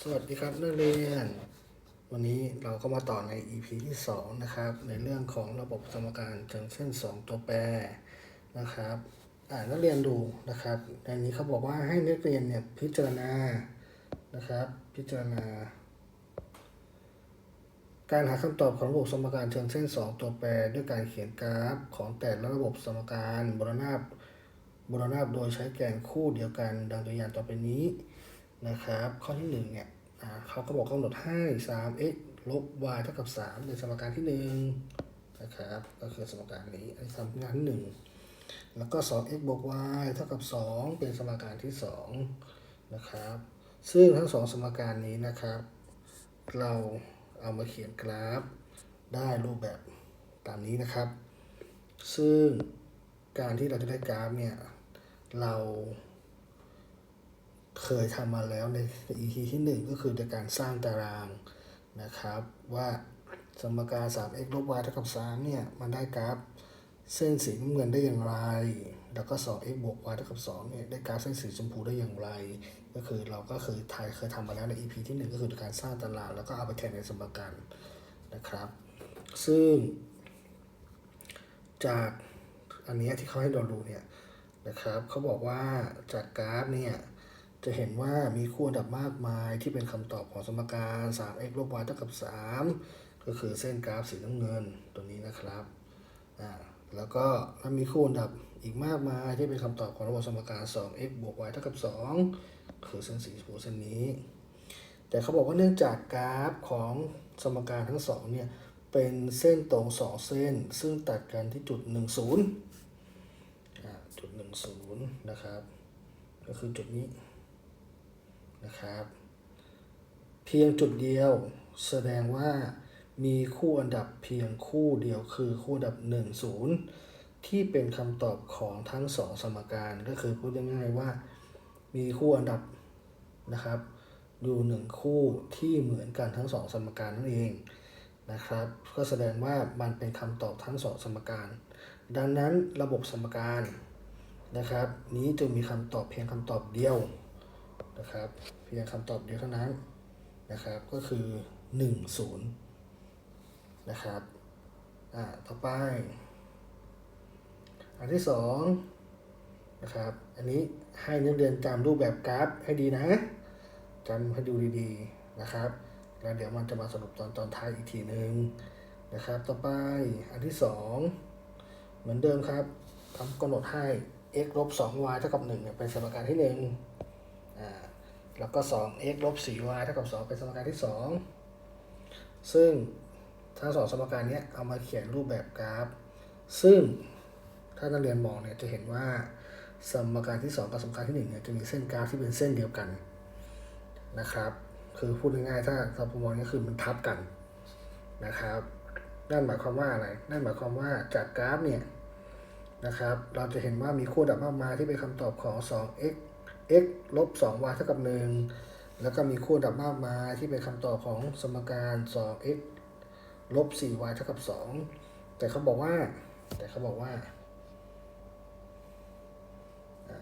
สวัสดีครับนักเรียน วันนี้เราก็มาต่อใน EP ที่ 2 นะครับ ในเรื่องของระบบสมการเชิงเส้น 2 ตัวแปรนะครับอ่านักเรียนดูนะครับในนี้เขาบอกว่าให้นักเรียนเนี่ยพิจารณานะครับ พิจารณา การหาคำตอบของระบบสมการเชิงเส้น 2 ตัวแปร ด้วยการเขียนกราฟของแต่ละระบบสมการบรนาบบรณาบโดยใช้แกนคู่เดียวกัน ดังตัวอย่างต่อไปนี้ นะครับ ข้อที่หนึ่งเนี่ยเขาก็บอกกำหนดให้ 3x ลบ y เท่ากับ 3 ในสมการที่หนึ่งนะครับก็คือสมการนี้อันนี้สมการที่หนึ่งแล้วก็ 2x บวก y เท่ากับ 2 เป็นสมการที่สองนะครับซึ่งทั้งสองสมการนี้นะครับ เราเอามาเขียนกราฟได้รูปแบบตามนี้นะครับ ซึ่งการที่เราจะได้กราฟเนี่ยเรา เคยทำมาแล้วใน EP ที่หนึ่งก็คือในการสร้างตารางนะครับ ว่าสมการ 3x ลบ y เท่ากับ3เนี่ยมันได้กราฟเส้นสีน้ำเงินได้อย่างไร แล้วก็ 2x บวก y เท่ากับ2เนี่ยได้กราฟเส้นสีชมพูได้อย่างไร ก็คือเราก็เคยทายเคยทำมาแล้วใน EP ที่หนึ่งก็คือการสร้างตารางแล้วก็เอาไปแทนในสมการนะครับ ซึ่ง จากอันเนี้ยที่เขาให้เราดูเนี่ยนะครับเขาบอกว่าจากกราฟเนี่ย จะเห็นว่ามีคู่อันดับมากมายที่เป็นคำตอบของสมการ 3x ลบ y เท่ากับ 3 ก็คือเส้นกราฟสีน้ำเงินตัวนี้นะครับอ่าแล้วก็ถ้ามีคู่อันดับอีกมากมายที่เป็นคำตอบของระบบสมการ 2x บวก y เท่ากับ 2 คือเส้นสีชมพูเส้นนี้ แต่เขาบอกว่าเนื่องจากกราฟของสมการทั้งสองเนี่ยเป็นเส้นตรงสองเส้น ซึ่งตัดกันที่จุด 10อ่าจุด 10 นะครับ ก็คือจุดนี้ นะครับ เพียงจุดเดียวแสดงว่ามีคู่อันดับเพียงคู่เดียวคือคู่อันดับ 1 0 ที่เป็นคำตอบของทั้งสองสมการก็คือพูดง่ายๆว่า มีคู่อันดับนะครับ อยู่หนึ่งคู่ที่เหมือนกันทั้งสองสมการนั่นเองนะครับ ก็แสดงว่ามันเป็นคำตอบทั้งสองสมการ ดังนั้นระบบสมการนะครับ นี้จึงมีคำตอบเพียงคำตอบเดียว นะครับ เพียงคำตอบเดียวเท่านั้นนะครับก็คือ 1 0 นะครับอ่าต่อไป อันที่สองนะครับอันนี้ให้นักเรียนจำรูปแบบกราฟให้ดีนะจำให้ดูดีๆนะครับแล้วเดี๋ยวมันจะมาสรุปตอนตอนท้ายอีกทีหนึ่งนะครับต่อไปอันที่สองเหมือนเดิมครับทำกำหนดให้ x ลบ 2y เท่ากับ1เนี่ยเป็นสมการที่1อ่า แล้วก็ 2x ลบ 4y เท่ากับ 2 เป็นสมการที่ 2 ซึ่งทั้งสองสมการเนี้ยเอามาเขียนรูปแบบกราฟ ซึ่งถ้านักเรียนมองเนี่ยจะเห็นว่าสมการที่ 2 กับสมการที่1เนี่ยจะมีเส้นกราฟที่เป็นเส้นเดียวกันนะครับ คือพูดง่ายๆถ้าเราประมวลก็คือมันทับกันนะครับนั่นหมายความว่าอะไรนั่นหมายความว่าจากกราฟเนี่ยนะครับ เราจะเห็นว่ามีคู่ดับมากมายที่เป็นคำตอบของ 2x x ลบ 2y เท่ากับ 1 แล้วก็มีคู่ดับมากมายที่เป็นคำตอบของสมการ 2x ลบ 4y เท่ากับ 2 แต่เขาบอกว่า แต่เขาบอกว่าอ่า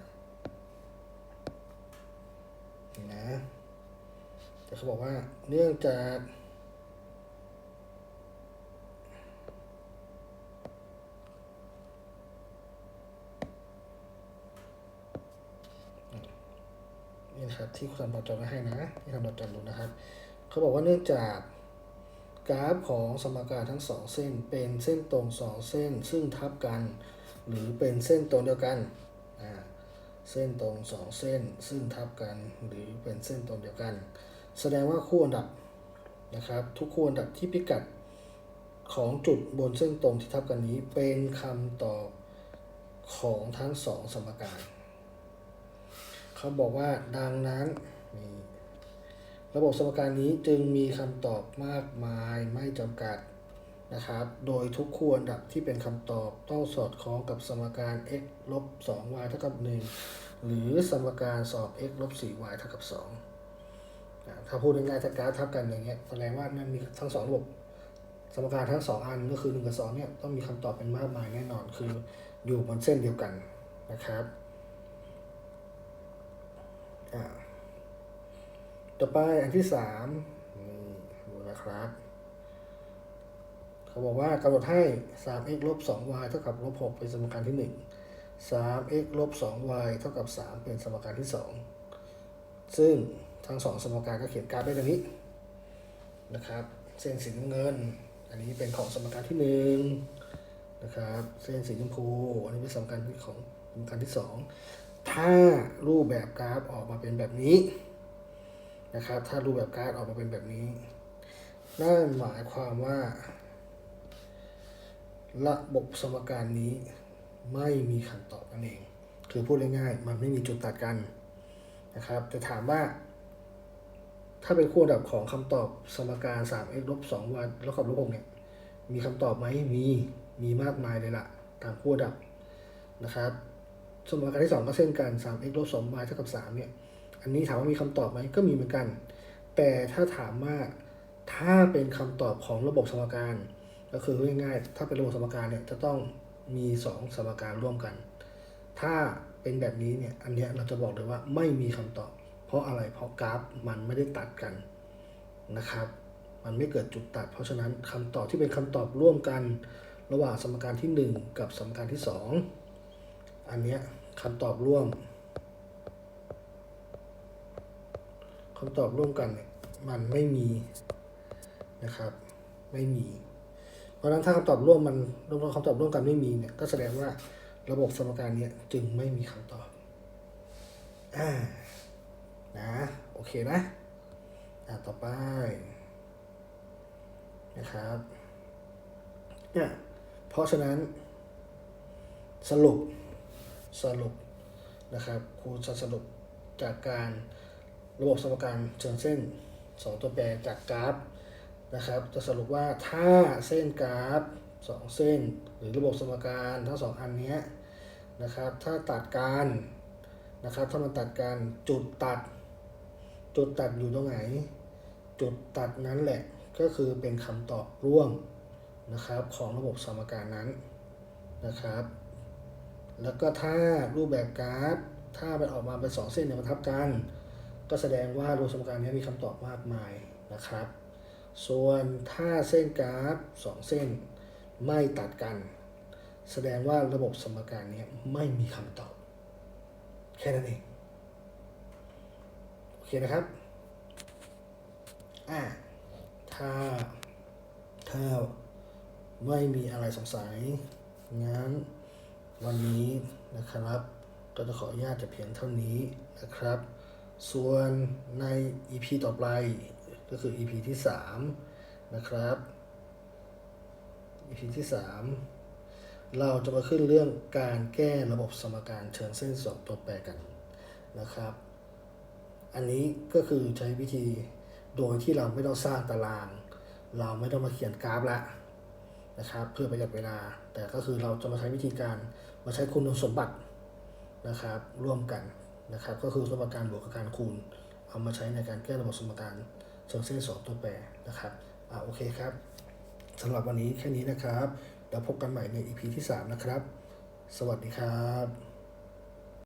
นี่นะ แต่เขาบอกว่า เนื่องจากนี่นะครับ ที่คุณทำบอจดไว้ให้นะที่ทำบอจดดูนะครับ เขาบอกว่าเนื่องจากกราฟของสมการทั้งสองเส้น เป็นเส้นตรงสองเส้น ซึ่งทับกัน หรือเป็นเส้นตรงเดียวกันเส้นตรงสองเส้น ซึ่งทับกันหรือเป็นเส้นตรงเดียวกัน แสดงว่าคู่อันดับนะครับ ทุกคู่อันดับที่พิกัดของจุดบนเส้นตรงที่ทับกันนี้เป็นคำตอบของทั้งสองสมการ เขาบอกว่าดังนั้นนี่ระบบสมการนี้จึงมีคำตอบมากมายไม่จำกัดนะครับ โดยทุกคู่อันดับที่เป็นคำตอบต้องสอดคล้องกับสมการ x ลบ 2y เท่ากับ 1 หรือสมการสอบ x ลบ 4y เท่ากับ2ถ้าพูดง่ายๆถ้ากราฟทับกันอย่างเงี้ยแสดงว่ามันมีทั้งสองระบบสมการทั้งสองอันก็คือ1กับ2เนี่ยต้องมีคำตอบเป็นมากมายแน่นอนคืออยู่บนเส้นเดียวกันนะครับ อ่าต่อไปอันที่สามนี่ดูนะครับ เขาบอกว่ากำหนดให้ 3x ลบ 2y เท่ากับลบ 6 เป็นสมการที่ 1 3x ลบ 2y เท่ากับ 3 เป็นสมการที่ 2 ซึ่งทั้งสองสมการก็เขียนกราฟได้ดังนี้นะครับ เส้นสีน้ำเงิน อันนี้เป็นของสมการที่หนึ่งนะครับ เส้นสีชมพู อันนี้เป็นสมการที่ของสมการที่สอง ถ้ารูปแบบกราฟออกมาเป็นแบบนี้นะครับ ถ้ารูปแบบกราฟออกมาเป็นแบบนี้นั่นหมายความว่า ระบบสมการนี้ไม่มีคำตอบนั่นเอง คือพูดง่ายๆ มันไม่มีจุดตัดกันนะครับ จะถามว่า ถ้าเป็นคู่ดับของคำตอบสมการ 3x ลบ 2y แล้วกับลบ6เนี่ย มีคำตอบไหมมี มีมากมายเลยล่ะ ตามคู่ดับนะครับ สมการที่ 2 ก็เช่นกัน 3x ลบ 2y เท่ากับ3เนี่ย อันนี้ถามว่ามีคำตอบไหมก็มีเหมือนกัน แต่ถ้าถามว่าถ้าเป็นคำตอบของระบบสมการ ก็คือง่ายๆ ถ้าเป็นระบบสมการเนี่ยจะต้องมี 2 สมการร่วมกัน ถ้าเป็นแบบนี้เนี่ย อันนี้เราจะบอกเลยว่าไม่มีคำตอบ เพราะอะไร เพราะกราฟมันไม่ได้ตัดกันนะครับ มันไม่เกิดจุดตัด เพราะฉะนั้นคำตอบที่เป็นคำตอบร่วมกัน ระหว่างสมการที่ 1 กับสมการที่ 2 อันเนี้ยคำตอบร่วมคำตอบร่วมกันเนี่ยมันไม่มีนะครับ ไม่มี เพราะฉะนั้นถ้าคำตอบร่วมมันรวมคำตอบร่วมกันไม่มีเนี่ยก็แสดงว่าระบบสมการเนี้ยจึงไม่มีคำตอบอ่านะโอเคนะอ่าต่อไปนะครับเนี่ยเพราะฉะนั้นสรุป สรุปนะครับครูจะสรุปจากการระบบสมการเชิงเส้นสองตัวแปรจากกราฟนะครับ จะสรุปว่าถ้าเส้นกราฟสองเส้น หรือระบบสมการทั้งสองอันนี้นะครับ ถ้าตัดกันนะครับถ้ามันตัดกันจุดตัด จุดตัดอยู่ตรงไหน จุดตัดนั้นแหละก็คือเป็นคำตอบร่วมนะครับของระบบสมการนั้นนะครับ แล้วก็ถ้ารูปแบบกราฟถ้ามันออกมาเป็นสองเส้นเนี่ยมันทับกัน ก็แสดงว่ารูปสมการนี้มีคำตอบมากมายนะครับ ส่วนถ้าเส้นกราฟสองเส้นไม่ตัดกัน แสดงว่าระบบสมการนี้ไม่มีคำตอบ แค่นั้นเอง โอเคนะครับ อ่า ถ้า ถ้าไม่มีอะไรสงสัย งั้น วันนี้นะครับ ก็จะขออนุญาตจะเพียงเท่านี้นะครับ ส่วนใน EP ต่อไปก็คือ EP ที่ 3 นะครับ EP ที่ 3 เราจะมาขึ้นเรื่องการแก้ระบบสมการเชิงเส้นสองตัวแปรกันนะครับ อันนี้ก็คือใช้วิธีโดยที่เราไม่ต้องสร้างตาราง เราไม่ต้องมาเขียนกราฟละนะครับ เพื่อประหยัดเวลา แต่ก็คือเราจะมาใช้วิธีการ มาใช้คุณสมบัตินะครับร่วมกันนะครับก็คือสมการบวกกับการคูณ เอามาใช้ในการแก้ระบบสมการเชิงเส้นสองตัวแปรนะครับอ่าโอเคครับสำหรับวันนี้แค่นี้นะครับเดี๋ยวพบกันใหม่ใน EP ที่ 3 นะครับ สวัสดีครับ